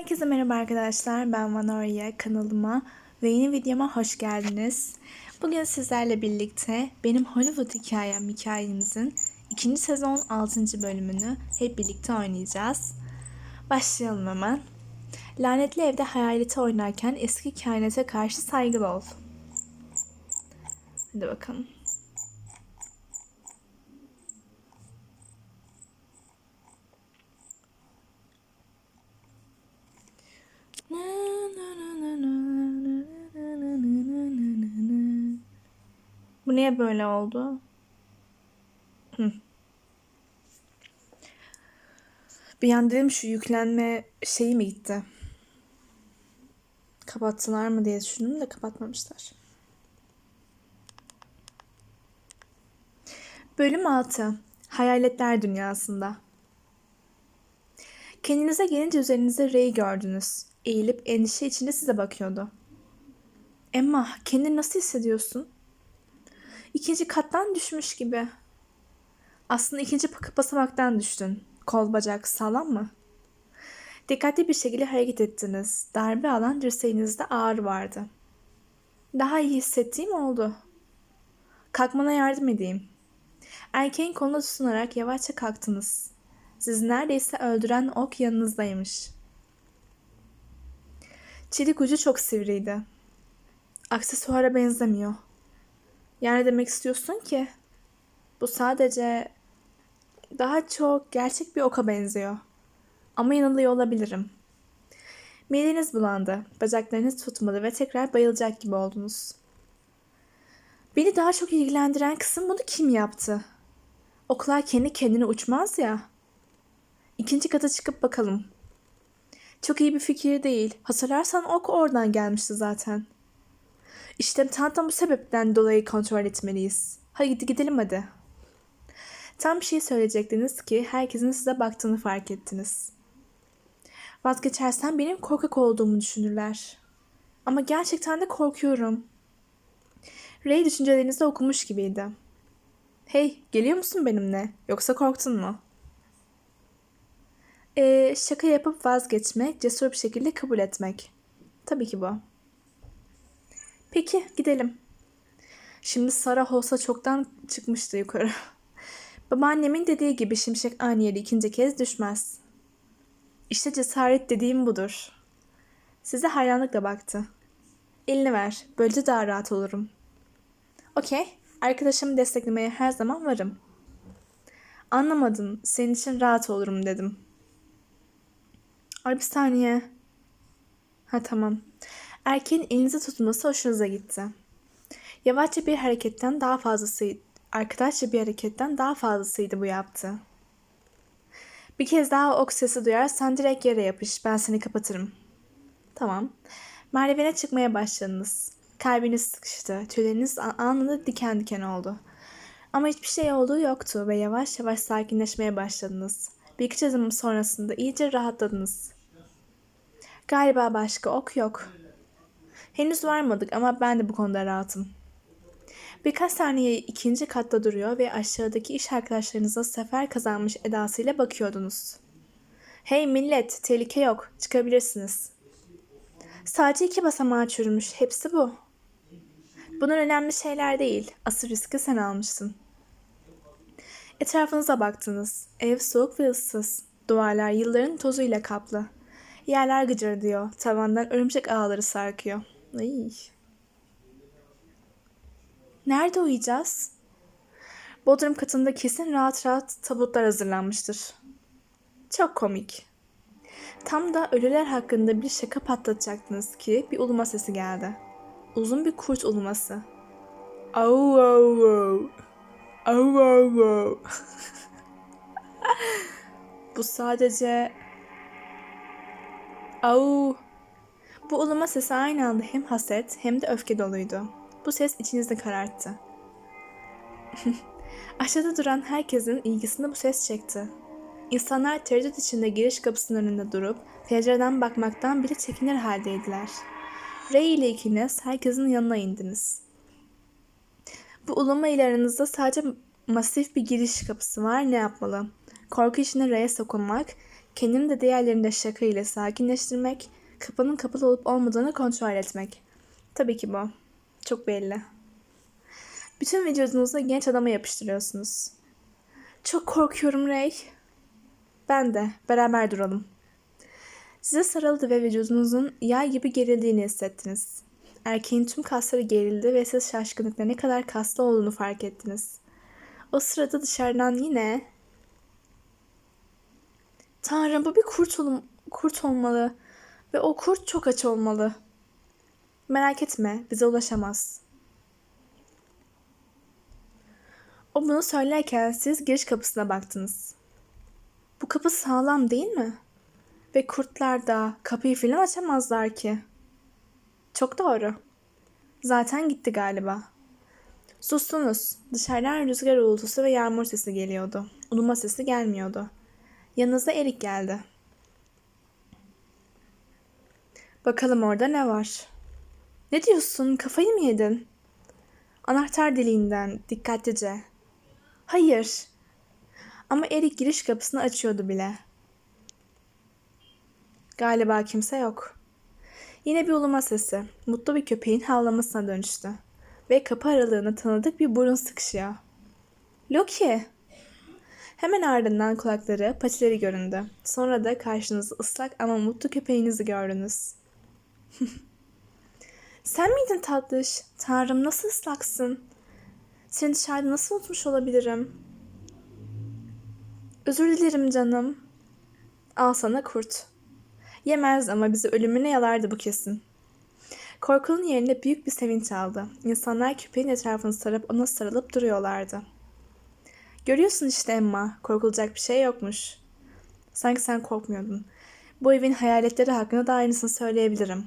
Herkese merhaba arkadaşlar. Ben Vanoria kanalıma ve yeni videoma hoş geldiniz. Bugün sizlerle birlikte benim Hollywood hikayem hikayemizin ikinci sezon 6. bölümünü hep birlikte oynayacağız. Başlayalım hemen. Lanetli evde hayaleti oynarken eski kainata karşı saygılı ol. Hadi bakalım. Bu niye böyle oldu? Hı. Bir an dedim şu yüklenme şeyi mi gitti? Kapattılar mı diye düşündüm de kapatmamışlar. Bölüm 6. Hayaletler dünyasında. Kendinize gelince üzerinizde Rey gördünüz. Eğilip endişe içinde size bakıyordu. Emma, kendini nasıl hissediyorsun? İkinci kattan düşmüş gibi. Aslında ikinci basamaktan düştün. Kol bacak sağlam mı? Dikkatli bir şekilde hareket ettiniz. Darbe alan dirseğinizde ağrı vardı. Daha iyi hissettiğim oldu. Kalkmana yardım edeyim. Erkeğin koluna tutunarak yavaşça kalktınız. Sizi neredeyse öldüren ok yanınızdaymış. Çelik ucu çok sivriydi. Aksesuara benzemiyor. Yani demek istiyorsun ki bu sadece daha çok gerçek bir oka benziyor. Ama yanılıyor olabilirim. Mideniz bulandı, bacaklarınız tutmadı ve tekrar bayılacak gibi oldunuz. Beni daha çok ilgilendiren kısım bunu kim yaptı? Oklar kendi kendine uçmaz ya. İkinci kata çıkıp bakalım. Çok iyi bir fikir değil. Hatırlarsan ok oradan gelmişti zaten. İşte tam tam bu sebepten dolayı kontrol etmeliyiz. Hadi gidelim hadi. Tam bir şey söyleyecektiniz ki herkesin size baktığını fark ettiniz. Vazgeçersen benim korkak olduğumu düşünürler. Ama gerçekten de korkuyorum. Ray düşüncelerinizi okumuş gibiydi. Hey, geliyor musun benimle? Yoksa korktun mu? Ee, şaka yapıp vazgeçmek, cesur bir şekilde kabul etmek. Tabii ki bu. Peki, gidelim. Şimdi Sarah olsa çoktan çıkmıştı yukarı. Babaannemin dediği gibi şimşek aynı yere ikinci kez düşmez. İşte cesaret dediğim budur. Size hayranlıkla baktı. Elini ver, böylece daha rahat olurum. Okey, arkadaşımı desteklemeye her zaman varım. Anlamadın, senin için rahat olurum dedim. Ay bir saniye. Ha tamam. Erkeğin elinizi tutması hoşunuza gitti. Yavaşça bir hareketten daha fazlasıydı. Arkadaşça bir hareketten daha fazlasıydı bu yaptı. Bir kez daha ok sesi duyarsan direkt yere yapış. Ben seni kapatırım. Tamam. Merdivene çıkmaya başladınız. Kalbiniz sıkıştı. Tüyleriniz anında diken diken oldu. Ama hiçbir şey olduğu yoktu ve yavaş yavaş sakinleşmeye başladınız. Birkaç adım sonrasında iyice rahatladınız. Galiba başka ok yok. Henüz varmadık ama ben de bu konuda rahatım. Birkaç saniye ikinci katta duruyor ve aşağıdaki iş arkadaşlarınıza sefer kazanmış edasıyla bakıyordunuz. Hey millet, tehlike yok, çıkabilirsiniz. Sadece iki basamağı çürümüş, hepsi bu. Bunlar önemli şeyler değil, asıl riski sen almışsın. Etrafınıza baktınız. Ev soğuk ve ıssız. Duvarlar yılların tozuyla kaplı. Yerler gıcırdıyor. Tavandan örümcek ağları sarkıyor. Ay. Nerede uyuyacağız? Bodrum katında kesin rahat rahat tabutlar hazırlanmıştır. Çok komik. Tam da ölüler hakkında bir şaka patlatacaktınız ki bir uluma sesi geldi. Uzun bir kurt uluması. Au au au. Au au au. Bu sadece Au. Bu uluma sesi aynı anda hem haset hem de öfke doluydu. Bu ses içinizi kararttı. Aşağıda duran herkesin ilgisini bu ses çekti. İnsanlar tereddüt içinde giriş kapısının önünde durup pencereden bakmaktan bile çekinir haldeydiler. Ray ile ikiniz herkesin yanına indiniz. Bu uluma ile aranızda sadece masif bir giriş kapısı var. Ne yapmalı? Korku içinde Ray'e sokulmak, Kendini de diğerlerini de şaka ile sakinleştirmek, kapının kapalı olup olmadığını kontrol etmek. Tabii ki bu. Çok belli. Bütün vücudunuzu genç adama yapıştırıyorsunuz. Çok korkuyorum Ray. Ben de. Beraber duralım. Size sarıldı ve vücudunuzun yay gibi gerildiğini hissettiniz. Erkeğin tüm kasları gerildi ve siz şaşkınlıkla ne kadar kaslı olduğunu fark ettiniz. O sırada dışarıdan yine... Tanrım bu bir kurt, ol- kurt olmalı. Ve o kurt çok aç olmalı. Merak etme, bize ulaşamaz. O bunu söylerken siz giriş kapısına baktınız. Bu kapı sağlam değil mi? Ve kurtlar da kapıyı filan açamazlar ki. Çok doğru. Zaten gitti galiba. Sustunuz. Dışarıdan rüzgar uğultusu ve yağmur sesi geliyordu. Uluma sesi gelmiyordu. Yanınıza Erik geldi. Bakalım orada ne var? Ne diyorsun? Kafayı mı yedin? Anahtar deliğinden dikkatlice. Hayır. Ama Erik giriş kapısını açıyordu bile. Galiba kimse yok. Yine bir uluma sesi. Mutlu bir köpeğin havlamasına dönüştü. Ve kapı aralığına tanıdık bir burun sıkışıyor. Loki! Hemen ardından kulakları, patileri göründü. Sonra da karşınızda ıslak ama mutlu köpeğinizi gördünüz. Sen miydin tatlış? Tanrım nasıl ıslaksın? Seni dışarıda nasıl unutmuş olabilirim? Özür dilerim canım. Al sana kurt. Yemez ama bizi ölümüne yalardı bu kesin. Korkunun yerine büyük bir sevinç aldı. İnsanlar köpeğin etrafını sarıp ona sarılıp duruyorlardı. Görüyorsun işte Emma, korkulacak bir şey yokmuş. Sanki sen korkmuyordun. Bu evin hayaletleri hakkında da aynısını söyleyebilirim.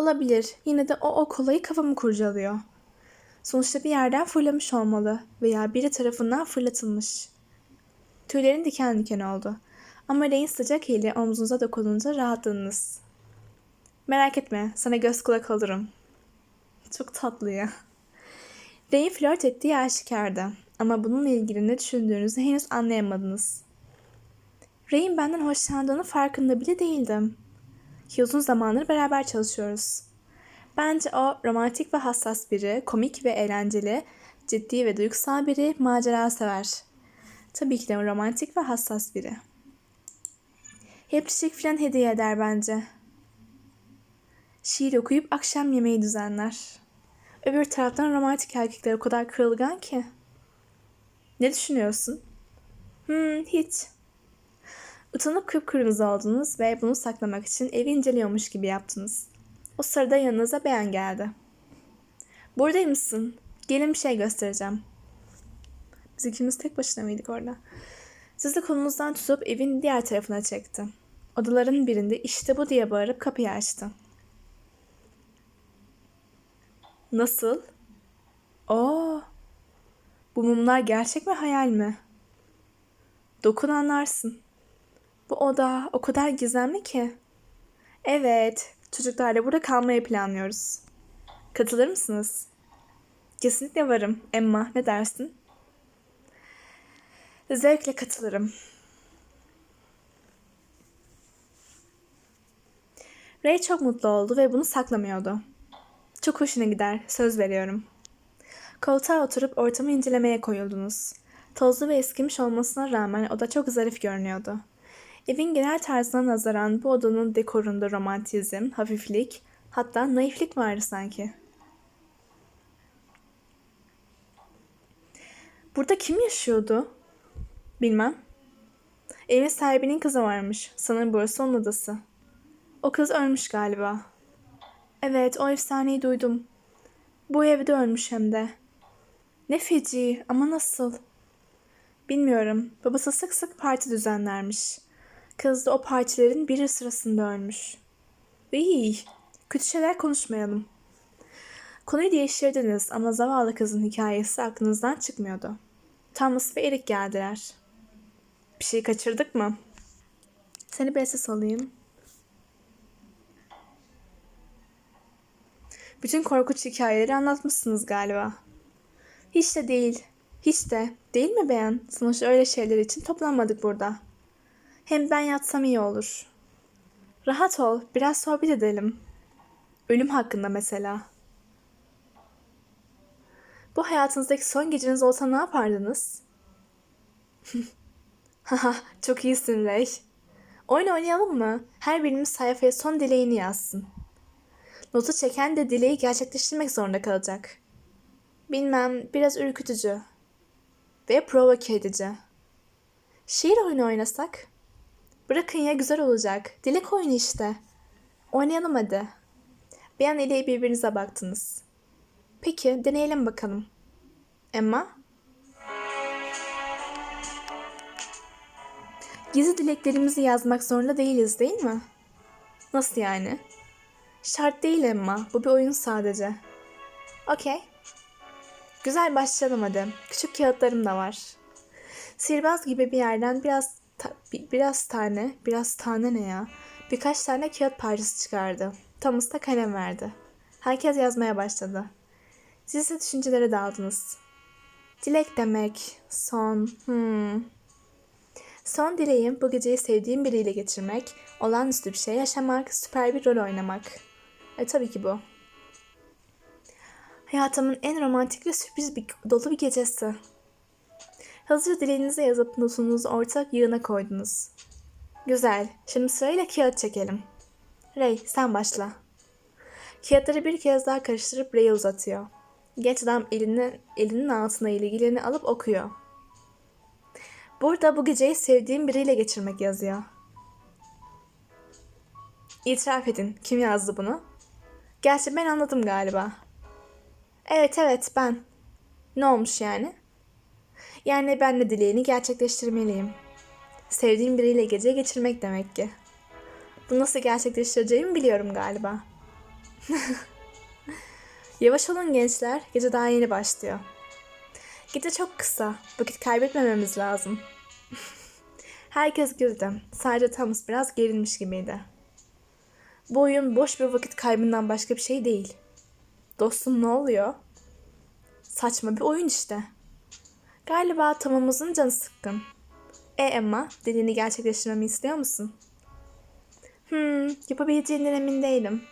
Olabilir. Yine de o o kolayı kafamı kurcalıyor. Sonuçta bir yerden fırlamış olmalı veya biri tarafından fırlatılmış. Tüylerin diken diken oldu. Ama Ray'in sıcak eli omzunuza dokununca rahatladınız. Merak etme, sana göz kulak olurum. Çok tatlı ya. Ray'in flört ettiği aşikardı. Ama bununla ilgili ne düşündüğünüzü henüz anlayamadınız. Ray'in benden hoşlandığını farkında bile değildim. Ki uzun zamandır beraber çalışıyoruz. Bence o romantik ve hassas biri, komik ve eğlenceli, ciddi ve duygusal biri, macera sever. Tabii ki de romantik ve hassas biri. Hep çiçek filan hediye eder bence. Şiir okuyup akşam yemeği düzenler. Öbür taraftan romantik erkekler o kadar kırılgan ki. Ne düşünüyorsun? Hmm, hiç. Utanıp kıpkırmızı oldunuz ve bunu saklamak için evi inceliyormuş gibi yaptınız. O sırada yanınıza beğen geldi. Buradaymışsın. Gelin bir şey göstereceğim. Biz ikimiz tek başına mıydık orada? Sizi kolunuzdan tutup evin diğer tarafına çekti. Odaların birinde işte bu diye bağırıp kapıyı açtı. Nasıl? Oo, bu mumlar gerçek mi hayal mi? Dokun anlarsın. Bu oda o kadar gizemli ki. Evet, çocuklarla burada kalmayı planlıyoruz. Katılır mısınız? Kesinlikle varım. Emma, ne dersin? Zevkle katılırım. Ray çok mutlu oldu ve bunu saklamıyordu. Çok hoşuna gider, söz veriyorum. Koltuğa oturup ortamı incelemeye koyuldunuz. Tozlu ve eskimiş olmasına rağmen oda çok zarif görünüyordu. Evin genel tarzına nazaran bu odanın dekorunda romantizm, hafiflik, hatta naiflik vardı sanki. Burada kim yaşıyordu? Bilmem. Evin sahibinin kızı varmış. Sanırım burası onun odası. O kız ölmüş galiba. Evet, o efsaneyi duydum. Bu evde ölmüş hem de. Ne feci ama nasıl? Bilmiyorum. Babası sık sık parti düzenlermiş. Kız da o partilerin biri sırasında ölmüş. İyi. Kötü şeyler konuşmayalım. Konuyu değiştirdiniz ama zavallı kızın hikayesi aklınızdan çıkmıyordu. Thomas ve Eric geldiler. Bir şey kaçırdık mı? Seni bir ses alayım. Bütün korkunç hikayeleri anlatmışsınız galiba. Hiç de değil. Hiç de. Değil mi beğen? Sonuçta öyle şeyler için toplanmadık burada. Hem ben yatsam iyi olur. Rahat ol, biraz sohbet edelim. Ölüm hakkında mesela. Bu hayatınızdaki son geceniz olsa ne yapardınız? Haha, çok iyisin Ray. Oyun oynayalım mı? Her birimiz sayfaya son dileğini yazsın. Notu çeken de dileği gerçekleştirmek zorunda kalacak. Bilmem, biraz ürkütücü. Ve provoke edici. Şiir oyunu oynasak? Bırakın ya güzel olacak. Dilek oyunu işte. Oynayalım hadi. Bir an ile birbirinize baktınız. Peki deneyelim bakalım. Emma? Gizli dileklerimizi yazmak zorunda değiliz değil mi? Nasıl yani? Şart değil Emma. Bu bir oyun sadece. Okey. Güzel başlayalım hadi. Küçük kağıtlarım da var. Sihirbaz gibi bir yerden biraz ta- bi- biraz tane, biraz tane ne ya? Birkaç tane kağıt parçası çıkardı. Thomas da kalem verdi. Herkes yazmaya başladı. Siz ise düşüncelere daldınız. Dilek demek, son, hmm. Son dileğim bu geceyi sevdiğim biriyle geçirmek, olağanüstü bir şey yaşamak, süper bir rol oynamak. E tabii ki bu. Hayatımın en romantik ve sürpriz bir, dolu bir gecesi. Hızlıca dileğinizi yazıp notunuzu ortak yığına koydunuz. Güzel. Şimdi sırayla kağıt çekelim. Ray sen başla. Kağıtları bir kez daha karıştırıp Ray'e uzatıyor. Genç adam elini, elinin altına ilgilerini alıp okuyor. Burada bu geceyi sevdiğim biriyle geçirmek yazıyor. İtiraf edin. Kim yazdı bunu? Gerçi ben anladım galiba. Evet evet ben. Ne olmuş yani? Yani ben de dileğini gerçekleştirmeliyim. Sevdiğim biriyle gece geçirmek demek ki. Bu nasıl gerçekleştireceğimi biliyorum galiba. Yavaş olun gençler. Gece daha yeni başlıyor. Gece çok kısa. Vakit kaybetmememiz lazım. Herkes güldü. Sadece Thomas biraz gerilmiş gibiydi. Bu oyun boş bir vakit kaybından başka bir şey değil. Dostum ne oluyor? Saçma bir oyun işte. Galiba Thomas'ın canı sıkkın. E Emma, dilini gerçekleştirmemi istiyor musun? Hmm, yapabileceğinden emin değilim.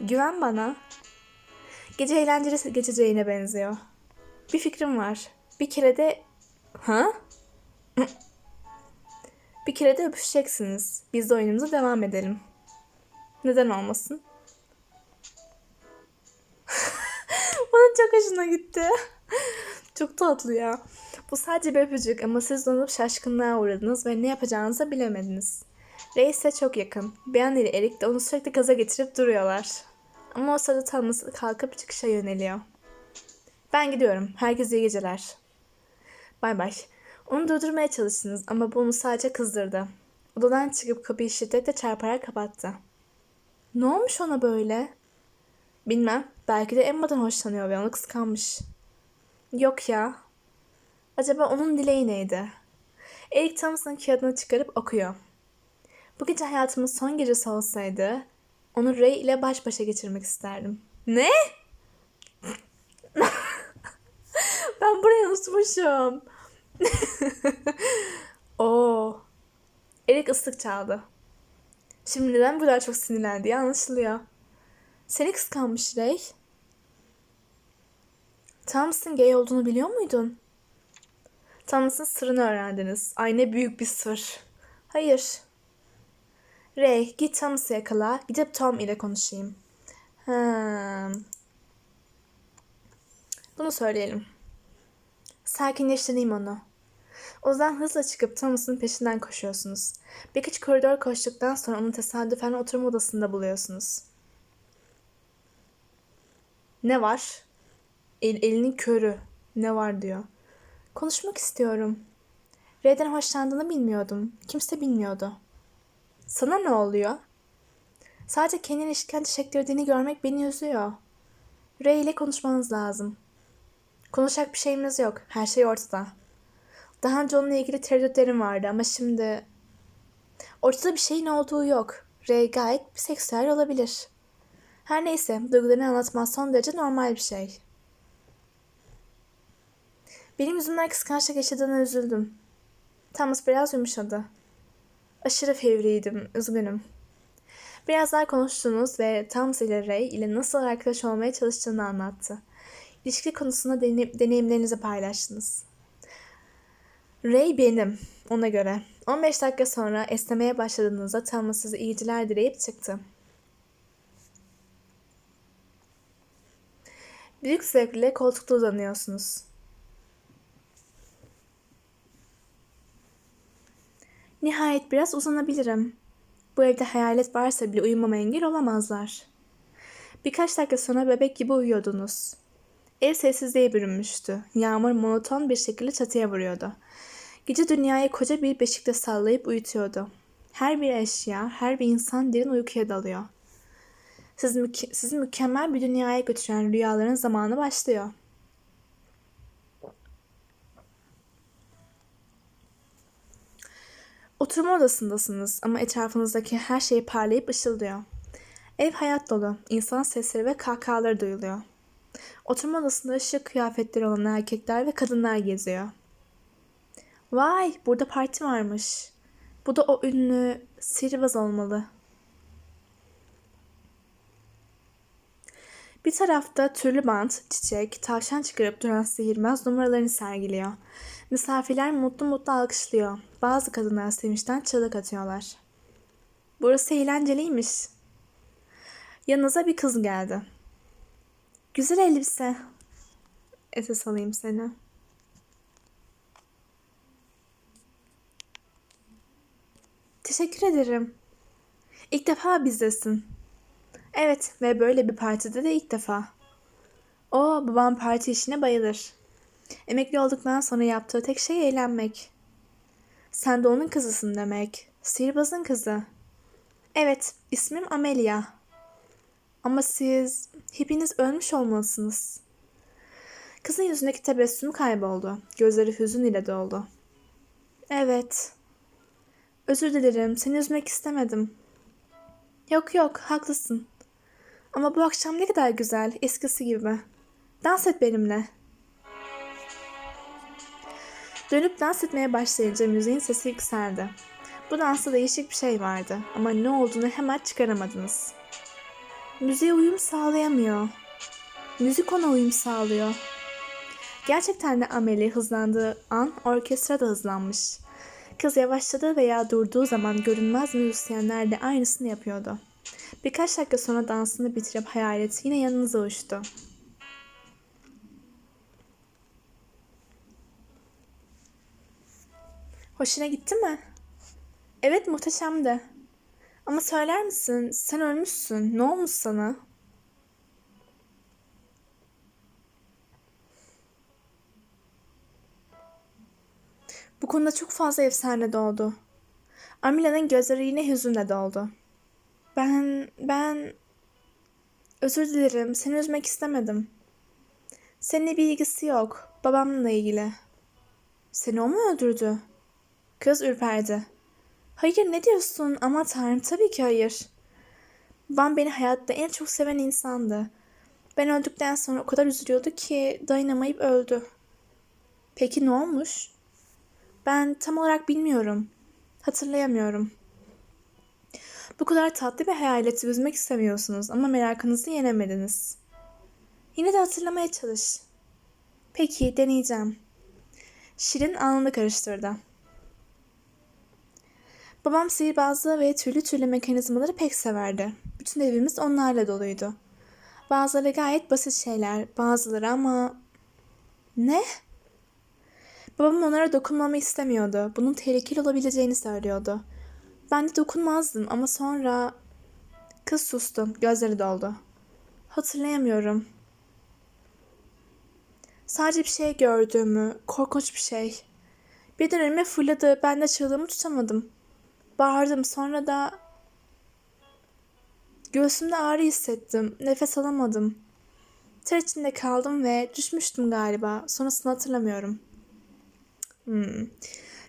Güven bana. Gece eğlenceli geçeceğine benziyor. Bir fikrim var. Bir kere de... Ha? Bir kere de öpüşeceksiniz. Biz de oyunumuza devam edelim. Neden olmasın? Bana çok hoşuna gitti. Çok tatlı ya. Bu sadece bir öpücük ama siz donup şaşkınlığa uğradınız ve ne yapacağınızı bilemediniz. Reis'e çok yakın. Beyan ile Erik de onu sürekli gaza getirip duruyorlar. Ama o sırada Thomas kalkıp çıkışa yöneliyor. Ben gidiyorum. Herkese iyi geceler. Bay bay. Onu durdurmaya çalıştınız ama bu onu sadece kızdırdı. Odadan çıkıp kapıyı şiddetle çarparak kapattı. Ne olmuş ona böyle? Bilmem. Belki de Emma'dan hoşlanıyor ve onu kıskanmış. Yok ya. Acaba onun dileği neydi? Eric Thomas'ın kağıdını çıkarıp okuyor. Bu gece hayatımın son gecesi olsaydı onu Ray ile baş başa geçirmek isterdim. Ne? ben burayı unutmuşum. Oo. Erik ıslık çaldı. Şimdi neden bu kadar çok sinirlendiği anlaşılıyor. Seni kıskanmış Ray. Thomas'ın gay olduğunu biliyor muydun? Thomas'ın sırrını öğrendiniz. Ay ne büyük bir sır. Hayır. Ray git Thomas'ı yakala. Gidip Tom ile konuşayım. Hmm. Bunu söyleyelim. Sakinleştireyim onu. Ozan hızla çıkıp Thomas'ın peşinden koşuyorsunuz. Birkaç koridor koştuktan sonra onu tesadüfen oturma odasında buluyorsunuz. Ne var? El, elinin körü. Ne var diyor. Konuşmak istiyorum. Ray'den hoşlandığını bilmiyordum. Kimse bilmiyordu. Sana ne oluyor? Sadece kendini işkence çektirdiğini görmek beni üzüyor. Ray ile konuşmanız lazım. Konuşacak bir şeyimiz yok. Her şey ortada. Daha önce onunla ilgili tereddütlerim vardı ama şimdi... Ortada bir şeyin olduğu yok. Ray gayet bir seksüel olabilir. Her neyse, duygularını anlatmaz son derece normal bir şey. Benim yüzümden kıskançlık yaşadığına üzüldüm. Thomas biraz yumuşadı. Aşırı fevriydim, üzgünüm. Biraz daha konuştunuz ve Tams ile Ray ile nasıl arkadaş olmaya çalıştığını anlattı. İlişki konusunda deneyim- deneyimlerinizi paylaştınız. Ray benim, ona göre. 15 dakika sonra esnemeye başladığınızda Thomas size iyiciler dileyip çıktı. Büyük zevkle koltukta uzanıyorsunuz. Nihayet biraz uzanabilirim. Bu evde hayalet varsa bile uyumama engel olamazlar. Birkaç dakika sonra bebek gibi uyuyordunuz. Ev sessizliğe bürünmüştü. Yağmur monoton bir şekilde çatıya vuruyordu. Gece dünyayı koca bir beşikte sallayıp uyutuyordu. Her bir eşya, her bir insan derin uykuya dalıyor. Siz müke- sizi mükemmel bir dünyaya götüren rüyaların zamanı başlıyor. Oturma odasındasınız ama etrafınızdaki her şey parlayıp ışıldıyor. Ev hayat dolu, insan sesleri ve kahkahaları duyuluyor. Oturma odasında şık kıyafetleri olan erkekler ve kadınlar geziyor. Vay, burada parti varmış. Bu da o ünlü sihirbaz olmalı. Bir tarafta türlü bant, çiçek, tavşan çıkarıp duran sihirbaz numaralarını sergiliyor. Misafirler mutlu mutlu alkışlıyor. Bazı kadınlar sevinçten çığlık atıyorlar. Burası eğlenceliymiş. Yanınıza bir kız geldi. Güzel elbise. Esas alayım seni. Teşekkür ederim. İlk defa bizdesin. Evet ve böyle bir partide de ilk defa. O babam parti işine bayılır. Emekli olduktan sonra yaptığı tek şey eğlenmek. Sen de onun kızısın demek. Sihirbazın kızı. Evet, ismim Amelia. Ama siz hepiniz ölmüş olmalısınız. Kızın yüzündeki tebessüm kayboldu. Gözleri hüzün ile doldu. Evet. Özür dilerim, seni üzmek istemedim. Yok yok, haklısın. Ama bu akşam ne kadar güzel, eskisi gibi. Dans et benimle. Dönüp dans etmeye başlayınca müziğin sesi yükseldi. Bu dansta değişik bir şey vardı ama ne olduğunu hemen çıkaramadınız. Müziğe uyum sağlayamıyor. Müzik ona uyum sağlıyor. Gerçekten de Amelie hızlandığı an orkestra da hızlanmış. Kız yavaşladığı veya durduğu zaman görünmez müzisyenler de aynısını yapıyordu. Birkaç dakika sonra dansını bitirip hayalet yine yanınıza uçtu. Hoşuna gitti mi? Evet muhteşemdi. Ama söyler misin sen ölmüşsün. Ne olmuş sana? Bu konuda çok fazla efsane doğdu. Amila'nın gözleri yine hüzünle doldu. Ben, ben... Özür dilerim, seni üzmek istemedim. Seninle bir ilgisi yok, babamla ilgili. Seni o mu öldürdü? Kız ürperdi. Hayır ne diyorsun? Ama tanrım tabii ki hayır. Babam beni hayatta en çok seven insandı. Ben öldükten sonra o kadar üzülüyordu ki dayanamayıp öldü. Peki ne olmuş? Ben tam olarak bilmiyorum. Hatırlayamıyorum. Bu kadar tatlı bir hayaleti üzmek istemiyorsunuz ama merakınızı yenemediniz. Yine de hatırlamaya çalış. Peki, deneyeceğim. Şirin alnını karıştırdı. Babam sihirbazlığı ve türlü türlü mekanizmaları pek severdi. Bütün evimiz onlarla doluydu. Bazıları gayet basit şeyler, bazıları ama... Ne? Babam onlara dokunmamı istemiyordu. Bunun tehlikeli olabileceğini söylüyordu. Ben de dokunmazdım ama sonra... Kız sustu, gözleri doldu. Hatırlayamıyorum. Sadece bir şey gördüğümü, korkunç bir şey. Birden önüme fırladı, ben de çığlığımı tutamadım. Bağırdım, sonra da... Göğsümde ağrı hissettim, nefes alamadım. Ter içinde kaldım ve düşmüştüm galiba, sonrasını hatırlamıyorum. Hmm.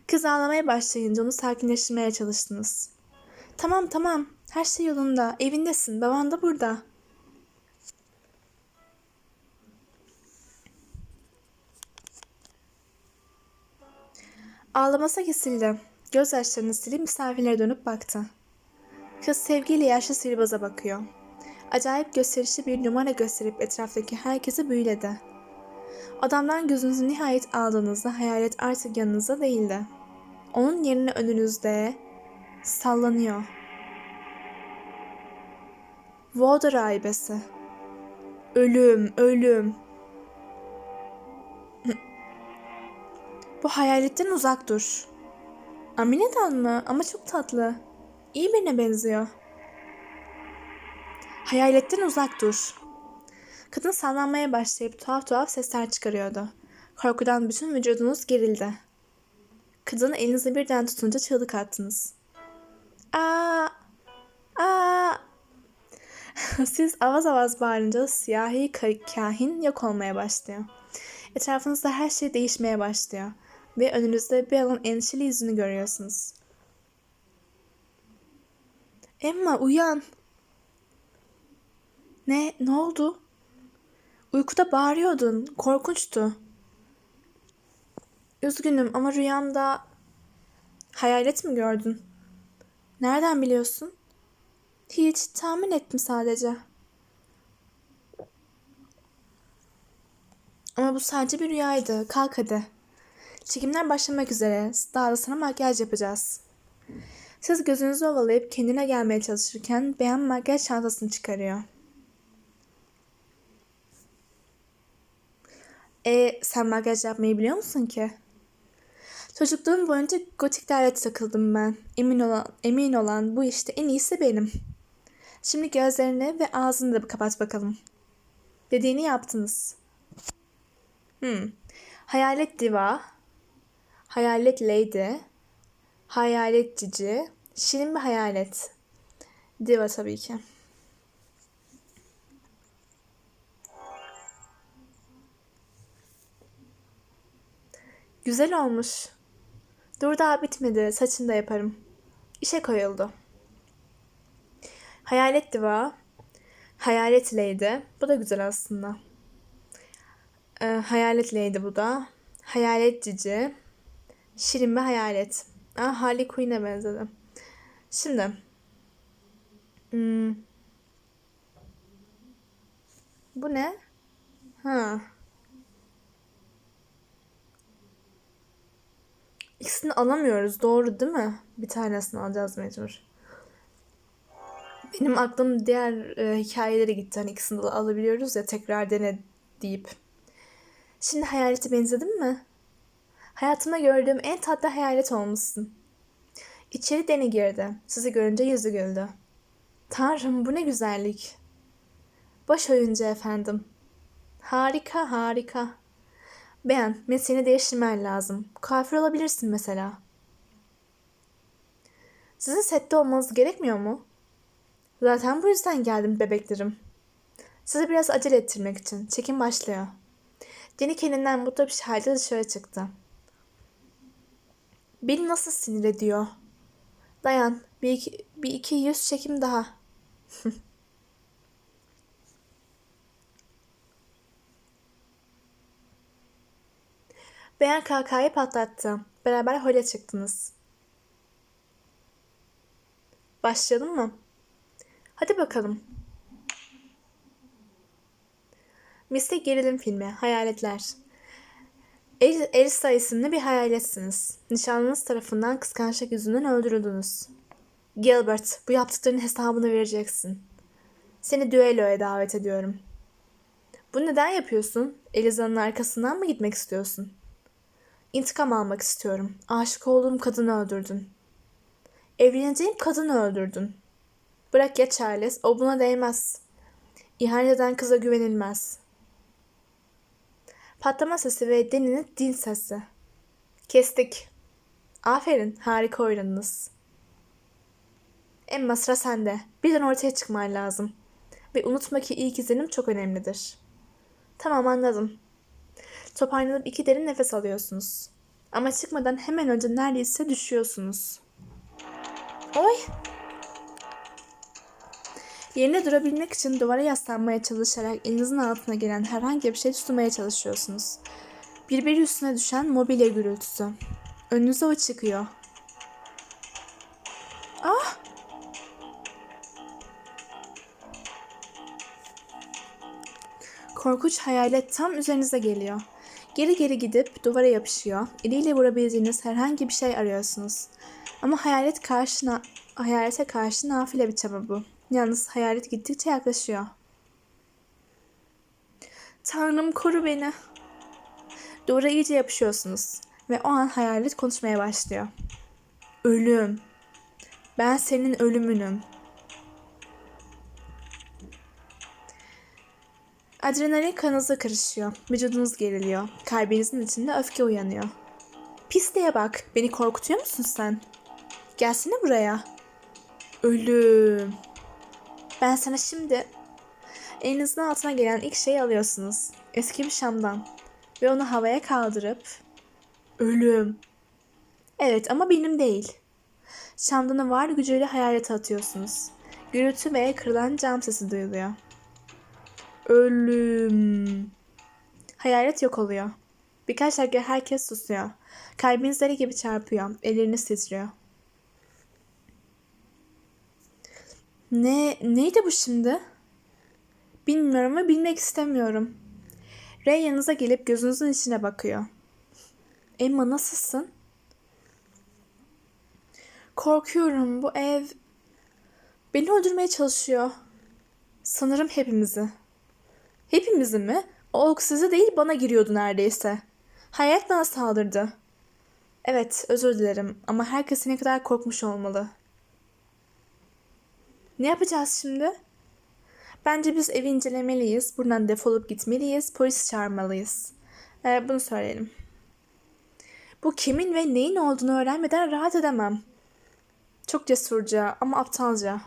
Kız ağlamaya başlayınca onu sakinleştirmeye çalıştınız. Tamam tamam, her şey yolunda, evindesin, baban da burada. Ağlaması kesildi. Gözyaşlarını silip misafirlere dönüp baktı. Kız sevgiyle yaşlı sihirbaza bakıyor. Acayip gösterişli bir numara gösterip etraftaki herkesi büyüledi. Adamdan gözünüzü nihayet aldığınızda hayalet artık yanınızda değildi. Onun yerine önünüzde sallanıyor. Voda rahibesi. Ölüm, ölüm. Bu hayaletten uzak dur. Amine'den mı? Ama çok tatlı. İyi birine benziyor. Hayaletten uzak dur. Kadın sallanmaya başlayıp tuhaf tuhaf sesler çıkarıyordu. Korkudan bütün vücudunuz gerildi. Kadını elinizi birden tutunca çığlık attınız. Aa! Aa! Siz avaz avaz bağırınca siyahi ka- kahin yok olmaya başlıyor. Etrafınızda her şey değişmeye başlıyor. Ve önünüzde bir alan endişeli yüzünü görüyorsunuz. Emma uyan. Ne? Ne oldu? Uykuda bağırıyordun. Korkunçtu. Üzgünüm ama rüyamda hayalet mi gördün? Nereden biliyorsun? Hiç tahmin ettim sadece. Ama bu sadece bir rüyaydı. Kalk hadi. Çekimler başlamak üzere. Daha da sana makyaj yapacağız. Siz gözünüzü ovalayıp kendine gelmeye çalışırken beğen makyaj çantasını çıkarıyor. E sen makyaj yapmayı biliyor musun ki? Çocukluğum boyunca gotiklerle takıldım ben. Emin olan, emin olan bu işte en iyisi benim. Şimdi gözlerini ve ağzını da kapat bakalım. Dediğini yaptınız. Hmm. Hayalet diva, hayalet lady, hayalet cici, şirin bir hayalet. Diva tabii ki. Güzel olmuş. Dur daha bitmedi. Saçını da yaparım. İşe koyuldu. Hayalet diva. Hayalet lady. Bu da güzel aslında. Ee, hayalet lady bu da. Hayalet cici. Şirin bir hayalet. Ah Harley Quinn'e benzedi. Şimdi. Hmm. Bu ne? Ha. İkisini alamıyoruz. Doğru değil mi? Bir tanesini alacağız mecbur. Benim aklım diğer e, hikayelere gitti. Hani ikisini de alabiliyoruz ya tekrar dene deyip. Şimdi hayalete benzedin mi? Hayatımda gördüğüm en tatlı hayalet olmuşsun. İçeri Deni girdi. Sizi görünce yüzü güldü. Tanrım bu ne güzellik. Baş oyuncu efendim. Harika harika. Beğen, mesleğini değiştirmen lazım. Kuaför olabilirsin mesela. Sizin sette olmanız gerekmiyor mu? Zaten bu yüzden geldim bebeklerim. Sizi biraz acele ettirmek için. Çekim başlıyor. Deni kendinden mutlu bir halde dışarı çıktı. Beni nasıl sinir ediyor? Dayan, bir iki, bir iki yüz çekim daha. Beğen kahkahayı patlattı. Beraber hole çıktınız. Başlayalım mı? Hadi bakalım. Mistik gerilim filmi Hayaletler. El, isimli bir hayaletsiniz. Nişanlınız tarafından kıskançlık yüzünden öldürüldünüz. Gilbert, bu yaptıklarının hesabını vereceksin. Seni düelloya davet ediyorum. Bu neden yapıyorsun? Eliza'nın arkasından mı gitmek istiyorsun? İntikam almak istiyorum. Aşık olduğum kadını öldürdün. Evleneceğim kadını öldürdün. Bırak ya Charles, o buna değmez. İhanet eden kıza güvenilmez. Patlama sesi ve Deni'nin din sesi. Kestik. Aferin, harika oynadınız. Emma sıra sende. Birden ortaya çıkman lazım. Ve unutma ki ilk izlenim çok önemlidir. Tamam anladım. Toparlanıp iki derin nefes alıyorsunuz. Ama çıkmadan hemen önce neredeyse düşüyorsunuz. Oy! Yerine durabilmek için duvara yaslanmaya çalışarak elinizin altına gelen herhangi bir şey tutmaya çalışıyorsunuz. Birbiri üstüne düşen mobilya gürültüsü. Önünüze o çıkıyor. Ah! Korkunç hayalet tam üzerinize geliyor. Geri geri gidip duvara yapışıyor. Eliyle vurabildiğiniz herhangi bir şey arıyorsunuz. Ama hayalet karşına, hayalete karşı nafile bir çaba bu. Yalnız hayalet gittikçe yaklaşıyor. Tanrım koru beni. Duvara iyice yapışıyorsunuz. Ve o an hayalet konuşmaya başlıyor. Ölüm. Ben senin ölümünüm. Adrenalin kanınıza karışıyor. Vücudunuz geriliyor. Kalbinizin içinde öfke uyanıyor. Pisliğe bak. Beni korkutuyor musun sen? Gelsene buraya. Ölüm. Ben sana şimdi... Elinizin altına gelen ilk şeyi alıyorsunuz. Eski bir şamdan. Ve onu havaya kaldırıp... Ölüm. Evet ama benim değil. Şamdanı var gücüyle hayalete atıyorsunuz. Gürültü ve kırılan cam sesi duyuluyor. Ölüm. Hayalet yok oluyor. Birkaç dakika herkes susuyor. Kalbiniz deli gibi çarpıyor. Elleriniz titriyor. Ne, neydi bu şimdi? Bilmiyorum ve bilmek istemiyorum. Ray yanınıza gelip gözünüzün içine bakıyor. Emma nasılsın? Korkuyorum bu ev beni öldürmeye çalışıyor. Sanırım hepimizi. Hepimizi mi? O ok size değil bana giriyordu neredeyse. Hayat bana saldırdı. Evet özür dilerim ama herkes ne kadar korkmuş olmalı. Ne yapacağız şimdi? Bence biz evi incelemeliyiz. Buradan defolup gitmeliyiz. Polis çağırmalıyız. Ee, bunu söyleyelim. Bu kimin ve neyin olduğunu öğrenmeden rahat edemem. Çok cesurca ama aptalca.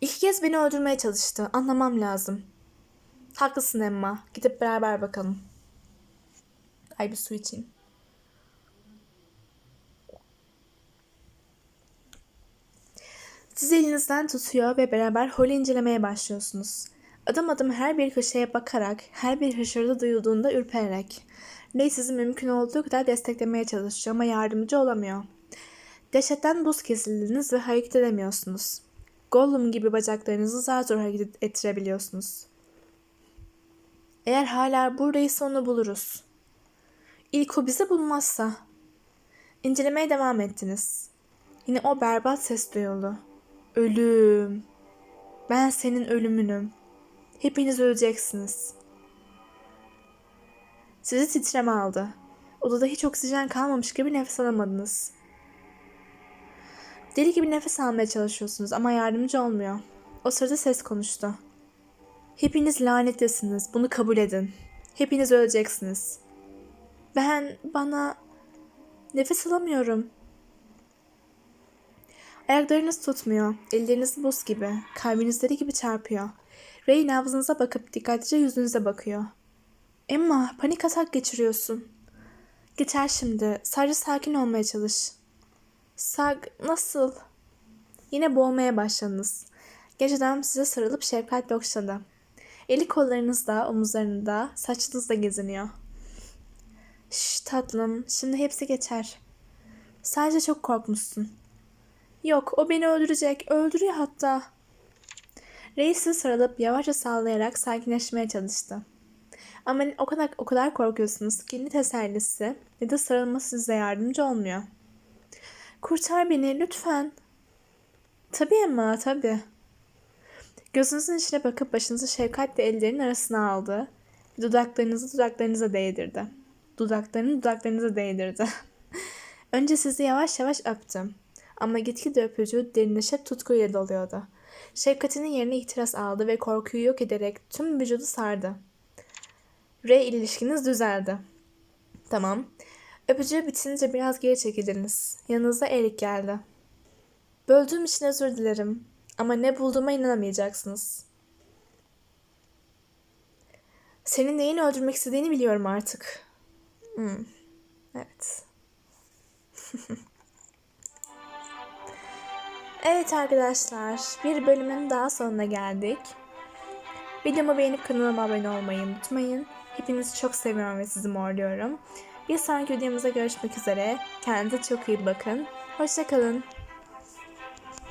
İki kez beni öldürmeye çalıştı. Anlamam lazım. Haklısın Emma. Gidip beraber bakalım. Ay bir su içeyim. Siz elinizden tutuyor ve beraber holü incelemeye başlıyorsunuz. Adım adım her bir köşeye bakarak, her bir hışırdı duyulduğunda ürpererek. Ray sizi mümkün olduğu kadar desteklemeye çalışıyor ama yardımcı olamıyor. Dehşetten buz kesildiniz ve hareket edemiyorsunuz. Gollum gibi bacaklarınızı zar zor hareket ettirebiliyorsunuz. Eğer hala buradaysa onu buluruz. İlk o bizi bulmazsa. İncelemeye devam ettiniz. Yine o berbat ses duyuldu. Ölüm. Ben senin ölümünüm. Hepiniz öleceksiniz. Sizi titreme aldı. Odada hiç oksijen kalmamış gibi nefes alamadınız. Deli gibi nefes almaya çalışıyorsunuz ama yardımcı olmuyor. O sırada ses konuştu. Hepiniz lanetlisiniz. Bunu kabul edin. Hepiniz öleceksiniz. Ben bana nefes alamıyorum. Ayaklarınız tutmuyor. Elleriniz buz gibi. Kalbiniz deli gibi çarpıyor. Ray nabzınıza bakıp dikkatlice yüzünüze bakıyor. Emma panik atak geçiriyorsun. Geçer şimdi. Sadece sakin olmaya çalış. Sag nasıl? Yine boğulmaya başladınız. Genç adam size sarılıp şefkatle okşadı. Eli kollarınızda, omuzlarında, saçınızda geziniyor. Şş tatlım, şimdi hepsi geçer. Sadece çok korkmuşsun. Yok, o beni öldürecek. Öldürüyor hatta. Reis sizi sarılıp yavaşça sallayarak sakinleşmeye çalıştı. Ama o kadar o kadar korkuyorsunuz ki ne tesellisi ne de sarılması size yardımcı olmuyor. Kurtar beni lütfen. Tabii Emma tabii. Gözünüzün içine bakıp başınızı şefkatle ellerinin arasına aldı. Dudaklarınızı dudaklarınıza değdirdi. Dudaklarını dudaklarınıza değdirdi. Önce sizi yavaş yavaş öptüm. Ama gitgide öpücüğü derinleşip tutkuyla doluyordu. Şefkatinin yerine ihtiras aldı ve korkuyu yok ederek tüm vücudu sardı. R ilişkiniz düzeldi. Tamam. Öpücüğü bitince biraz geri çekildiniz. Yanınıza Erik geldi. Böldüğüm için özür dilerim. Ama ne bulduğuma inanamayacaksınız. Senin neyin öldürmek istediğini biliyorum artık. Hmm. Evet. evet arkadaşlar. Bir bölümün daha sonuna geldik. Videomu beğenip kanalıma abone olmayı unutmayın. Hepinizi çok seviyorum ve sizi morluyorum. Bir sonraki videomuzda görüşmek üzere. Kendinize çok iyi bakın. Hoşçakalın.